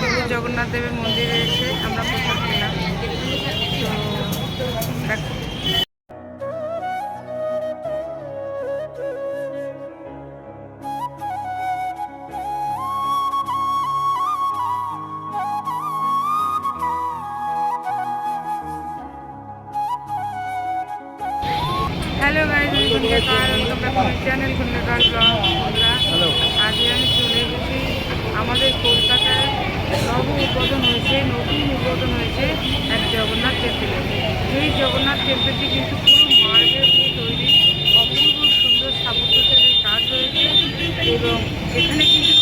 প্রভু জগন্নাথ দেবের মন্দিরে এসে আমরা প্রসাদ পেলাম। তো হ্যালো গাইজ আমি টু চ্যানেল ব্লগ আজকে আমি চলে এসেছি আমাদের কলকাতায় নব উদ্বোধন হয়েছে, নতুন উদ্বোধন হয়েছে এক জগন্নাথ টেম্পেলে। এই জগন্নাথ টেম্পেলটি কিন্তু পুরো মার্বেল দিয়ে তৈরি, অপূর্ব সুন্দর স্থাপত্যশৈলীর কাজ রয়েছে এবং এখানে কিন্তু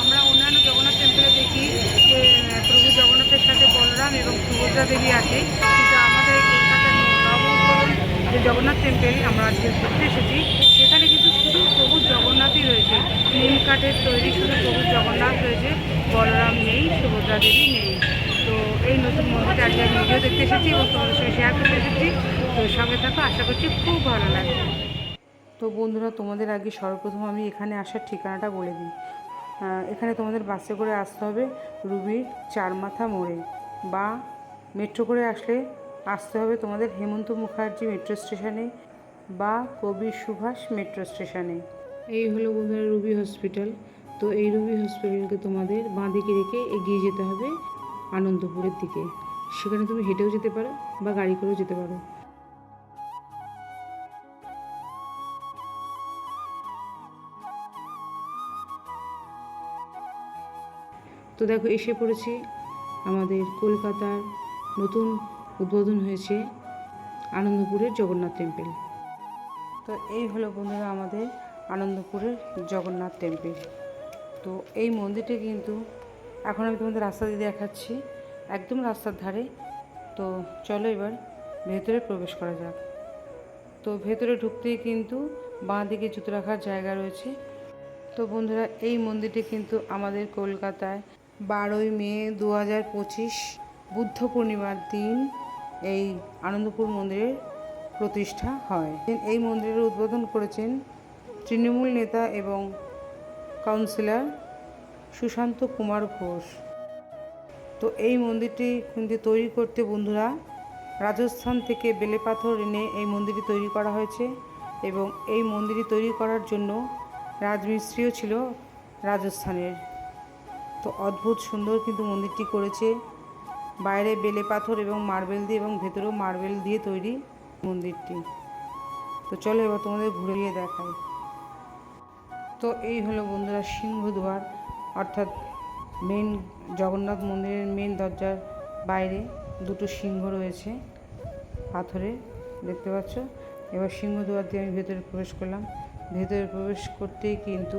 আমরা অন্যান্য জগন্নাথ টেম্পেলে দেখি যে, প্রভু জগন্নাথের সাথে বলরাম এবং সুভদ্রা দেবী আছে কিন্তু আমাদের এই কলকাতার নব উদ্বোধন যে জগন্নাথ টেম্পেল আমরা আজকে ঘুরতে এসেছি। সেখানে কিন্তু শুধু প্রভু জগন্নাথই রয়েছে। নিম কাঠের তৈরি শুধু প্রভু জগন্নাথ রয়েছে। বলরাম নেই, সুভদ্রা দেবী নেই। তো এই নতুন মন্দিরটা আজকে আমি ভিডিও দেখতে এসেছি এবং তোমাদের সঙ্গে শেয়ার করতে এসেছি। তো সঙ্গে থাকো, আশা করছি খুব ভালো লাগবে। তো বন্ধুরা, তোমাদের আগে সর্বপ্রথম আমি এখানে আসার ঠিকানাটা বলে দিই। এখানে তোমাদের বাসে করে আসতে হবে রুবির চারমাথা মোড়ে। বা মেট্রো করে আসলে আসতে হবে তোমাদের হেমন্ত মুখার্জি মেট্রো স্টেশনে বা কবি সুভাষ মেট্রো স্টেশনে এই হলো বন্ধুরা রুবি হসপিটাল তো এই রুবি হসপিটালকে তোমাদের বাঁ দিকে রেখে এগিয়ে যেতে হবে আনন্দপুরের দিকে। সেখানে তুমি হেঁটেও যেতে পারো বা গাড়ি করেও যেতে পারো। তো দেখো, এসে পড়েছি আমাদের কলকাতার নতুন উদ্বোধন হয়েছে আনন্দপুরের জগন্নাথ টেম্পল। তো এই হলো বন্ধুরা আমাদের আনন্দপুরের জগন্নাথ টেম্পল। তো এই মন্দিরটি কিন্তু এখন আমি তোমাদের রাস্তা দিয়ে দেখাচ্ছি, একদম রাস্তার ধারে। তো চলো এবার ভেতরে প্রবেশ করা যাক। তো ভেতরে ঢুকতেই কিন্তু বাঁ দিকে জুতো রাখার জায়গা রয়েছে। তো বন্ধুরা, এই মন্দিরটি কিন্তু আমাদের কলকাতায় বারোই মে দু হাজার পঁচিশ বুদ্ধ পূর্ণিমার দিন এই আনন্দপুর মন্দিরের প্রতিষ্ঠা হয়। এই মন্দিরের উদ্বোধন করেছেন তৃণমূল নেতা এবং কাউন্সিলর সুশান্ত কুমার ঘোষ। তো এই মন্দিরটি কিন্তু তৈরি করতে বন্ধুরা রাজস্থান থেকে বেলে পাথর এনে এই মন্দিরটি তৈরি করা হয়েছে এবং এই মন্দিরটি তৈরি করার জন্য রাজমিস্ত্রিও ছিল রাজস্থানের। তো অদ্ভুত সুন্দর কিন্তু মন্দিরটি করেছে। বাইরে বেলে পাথর এবং মার্বেল দিয়ে এবং ভেতরেও মার্বেল দিয়ে তৈরি মন্দিরটি। তো চলো এবার তোমাদের ঘুরে গিয়ে দেখাই। তো এই হলো বন্ধুরা সিংহদুয়ার অর্থাৎ মেন জগন্নাথ মন্দিরের মেন দরজার বাইরে দুটো সিংহ রয়েছে পাথরের, দেখতে পাচ্ছ? এবার সিংহদুয়ার দিয়ে আমি ভেতরে প্রবেশ করলাম। ভেতরে প্রবেশ করতেই কিন্তু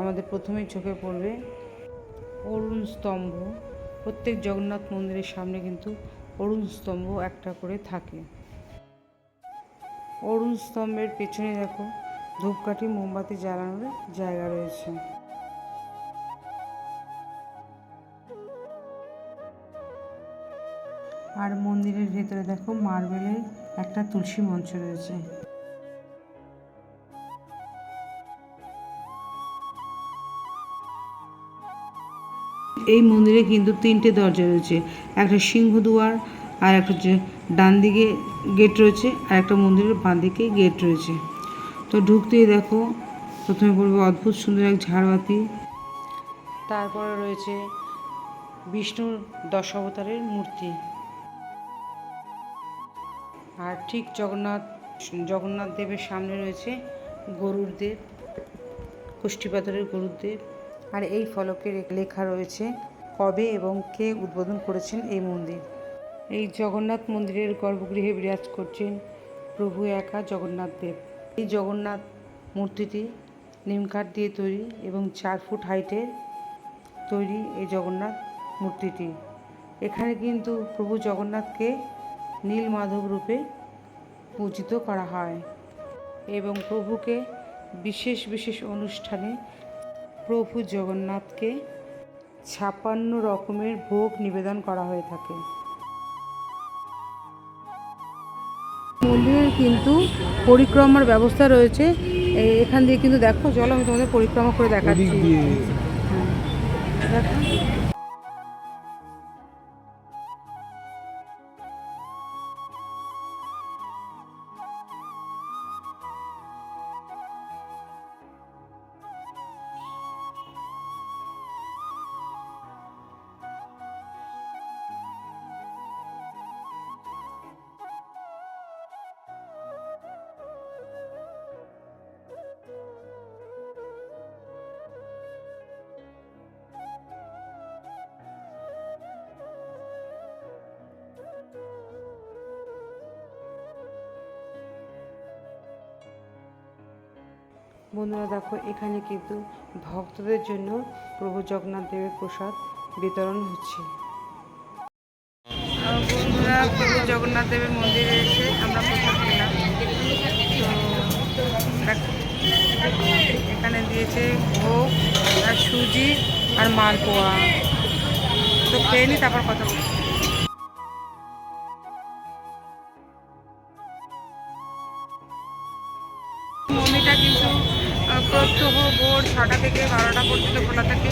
আমাদের প্রথমেই চোখে পড়বে অরুণ স্তম্ভ। প্রত্যেক জগন্নাথ মন্দিরের সামনে কিন্তু অরুণ স্তম্ভ একটা করে থাকে। অরুণ স্তম্ভের পেছনে দেখো ধূপকাঠি, মোমবাতি জ্বালানোর জায়গা রয়েছে। আর মন্দিরের ভেতরে দেখো মার্বেলের একটা তুলসী মঞ্চ রয়েছে। এই মন্দিরে কিন্তু তিনটে দরজা রয়েছে। একটা সিংহদুয়ার আর একটা ডান দিকে গেট রয়েছে আর একটা মন্দিরের বাঁ দিকে গেট রয়েছে। তো ঢুকতেই দেখো, প্রথমে পড়বে অদ্ভুত সুন্দর এক ঝাড়বাতি। তারপরে রয়েছে বিষ্ণুর দশাবতারের মূর্তি। আর ঠিক জগন্নাথ জগন্নাথ দেবের সামনে রয়েছে গরুর দেব কুষ্টিপাথরের গরুর দেব। আর এই ফলকে রে- লেখা রয়েছে, কবে এবং কে উদ্বোধন করেছেন এই মন্দির? এই জগন্নাথ মন্দিরের গর্ভগৃহে বিরাজ করছেন প্রভু একা জগন্নাথ দেব। এই জগন্নাথ মূর্তিটি নিমকাঠ দিয়ে তৈরি এবং চার ফুট হাইটের তৈরি এই জগন্নাথ মূর্তিটি। এখানে কিন্তু প্রভু জগন্নাথকে নীল মাধব রূপে পূজিত করা হয় এবং প্রভুকে বিশেষ বিশেষ অনুষ্ঠানে প্রভু জগন্নাথকে ছাপান্ন রকমের ভোগ নিবেদন করা হয়ে থাকে। মন্দিরের কিন্তু পরিক্রমার ব্যবস্থা রয়েছে। এখান দিয়ে কিন্তু দেখো চলো আমি তোমাদের পরিক্রমা করে দেখাচ্ছি। দেখো। বন্ধুরা দেখো, এখানে কিন্তু ভক্তদের জন্য প্রভু জগন্নাথ দেবের প্রসাদ বিতরণ হচ্ছে। বন্ধুরা, প্রভু জগন্নাথ দেবের মন্দিরে এসে আমরা প্রসাদ পেলাম। এখানে দিয়েছে ভোগ, আর সুজি, আর মালপোয়া। তো খেয়ে নি, তারপর কথা বলছি। মন্দিরটা কিন্তু প্রত্যহ ভোর ছটা থেকে বারোটা পর্যন্ত খোলা থাকে।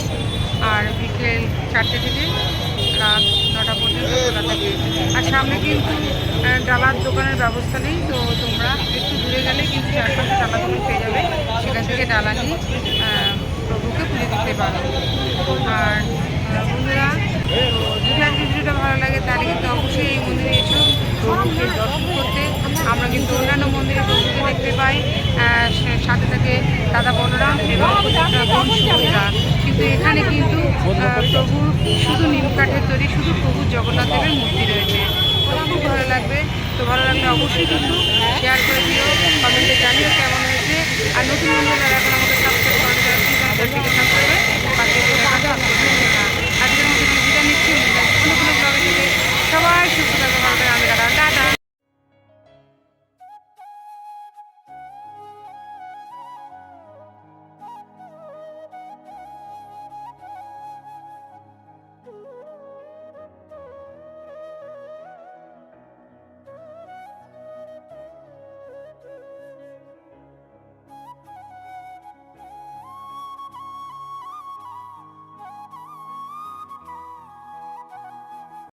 আর বিকেল চারটে থেকে রাত নটা পর্যন্ত খোলা থাকে। আর সামনে কিন্তু ডালার দোকানের ব্যবস্থা নেই, তো তোমরা একটু দূরে গেলে কিন্তু চারপাশে ডালা দোকান পেয়ে যাবে। সেখান থেকে ডালা নিয়ে প্রভুকে পুজো দিতে পারো। আর বন্ধুরা, যদি আজকে ভিডিওটা ভালো লাগে, তাহলে কিন্তু অবশ্যই এই মন্দিরে এসো। প্রভুকে দর্শন করতে। আমরা কিন্তু অন্যান্য মন্দিরে দেখতে পাই সাথে থাকে দাদা বলরাম এবং বোন সুভদ্রা কিন্তু এখানে কিন্তু প্রভু শুধু নিম কাঠের তৈরি, শুধু প্রভু জগন্নাথ দেবের মূর্তি রয়েছে। তো খুব ভালো লাগবে, তো ভালো লাগলে অবশ্যই কিন্তু শেয়ার করে দিও কমেন্টে জানিও কেমন হয়েছে। আর নতুন নতুন যারা এখন আমাকে সাবস্ক্রাইব করে দেবে প্লিজ আমার চ্যানেলটিকে সাবস্ক্রাইব করবে পাশে আজকের মধ্যে বিদায় নিচ্ছি অন্য কোনো ব্লগে সবাই সুস্থ থাকবে